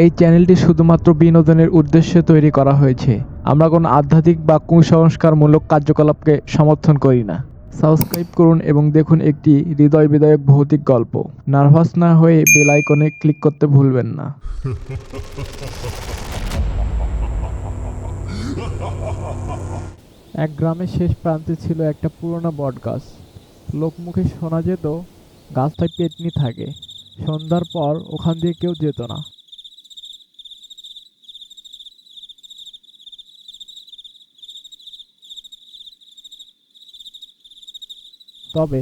এই চ্যানেলটি শুধুমাত্র বিনোদনের উদ্দেশ্যে তৈরি করা হয়েছে। আমরা কোনো আধ্যাত্মিক বা কুসংস্কারমূলক কার্যকলাপকে সমর্থন করি না। সাবস্ক্রাইব করুন এবং দেখুন একটি হৃদয় বিদায়ক ভৌতিক গল্প। নার্ভাস না হয়ে বেল আইকনে ক্লিক করতে ভুলবেন না। এক গ্রামের শেষ প্রান্তে ছিল একটা পুরনো বট গাছ লোকমুখে শোনা যেত, গাছটায় পেতনি থাকে। সন্ধ্যার পর ওখান দিয়ে কেউ যেত না। তবে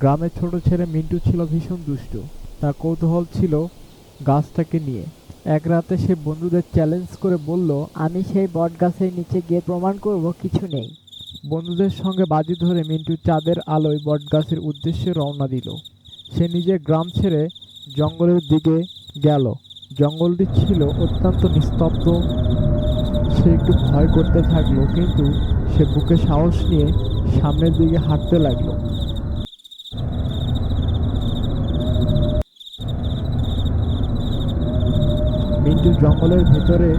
গ্রামের ছোট ছেলে মিন্টু ছিল ভীষণ দুষ্ট। তার কৌতূহল ছিল গাছটাকে নিয়ে। এক রাতে সে বন্ধুদের চ্যালেঞ্জ করে বলল, আমি সেই বট গাছের নিচে গিয়ে প্রমাণ করব, কিছু নেই। বন্ধুদের সঙ্গে বাজি ধরে মিন্টু চাঁদের আলোয় বটগাছের উদ্দেশ্যে রওনা দিল। সে নিজের গ্রাম ছেড়ে জঙ্গলের দিকে গেল। জঙ্গলটি ছিল অত্যন্ত নিস্তব্ধ। সে একটু ভয় করতে থাকল, কিন্তু সে বুকে সাহস নিয়ে সামনের দিকে হাঁটতে লাগল। মিন্টু জঙ্গলের ভেতরে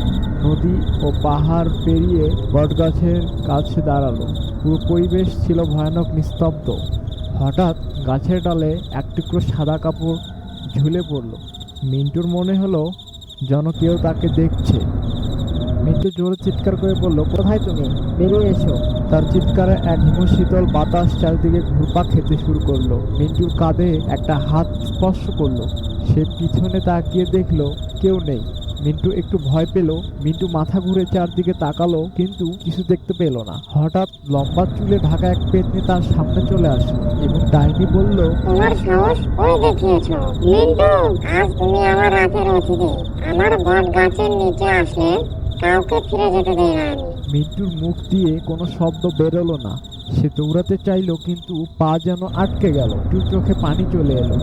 নদী ও পাহাড় পেরিয়ে বটগাছের কাছে দাঁড়াল। পুরো পরিবেশ ছিল ভয়ানক নিস্তব্ধ। হঠাৎ গাছের ডালে এক টুকরো সাদা কাপড় ঝুলে পড়ল। মিন্টুর মনে হলো যেন কেউ তাকে দেখছে। মিন্টু জোরে চিৎকার করে বলল, কোথায় তুমি? বেরিয়ে এসো। তার চিৎকারে এক হিমশীতল বাতাস চারিদিকে ঘুরপা খেতে শুরু করল। মিন্টুর কাঁধে একটা হাত স্পর্শ করল। সে পিছনে তাকিয়ে দেখল কেউ নেই। মিন্টু একটু ভয় পেল। মিন্টু মাথা ঘুরে চারদিকে তাকালো কিন্তু কিছু দেখতে পেল না। হঠাৎ লম্বা চুলে ঢাকা এক পেতনি তার সামনে চলে আসলো এবং ডাইনি বলল তোমার সাহস ওই দেখিয়েছ? মিন্টু আজ তুমি আমার রাতের অতিথি। আমার বট গাছের নিচে আসলে কাউকে ফিরে যেতে দেয় না মিন্টুর মুখ দিয়ে কোনো শব্দ বেরোলো না। সে দৌড়াতে চাইলো কিন্তু পা যেন আটকে গেল। একটু চোখে পানি চলে এলো।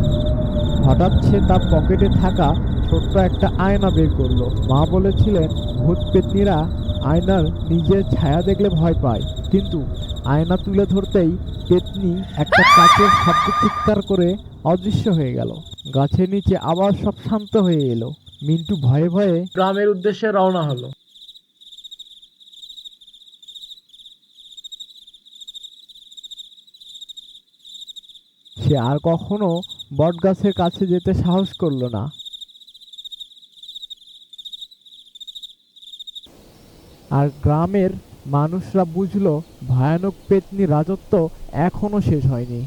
হঠাৎ সে তার পকেটে থাকা ছোট্ট একটা আয়না বের করল। মা বলেছিলেন, ভূত পেতনিরা আয়নার নিজের ছায়া দেখলে ভয় পায়। কিন্তু আয়না তুলে ধরতেই পেতনি একটা কাচের শব্দ চিৎকার করে অদৃশ্য হয়ে গেল। গাছের নিচে আবার সব শান্ত হয়ে এলো। মিন্টু ভয়ে ভয়ে গ্রামের উদ্দেশ্যে রওনা হলো। সে আর কখনো বটগাছের কাছে যেতে সাহস করল না। আর গ্রামের মানুষরা বুঝলো ভয়ানক পেতনি রাজত্ব এখনও শেষ হয়নি।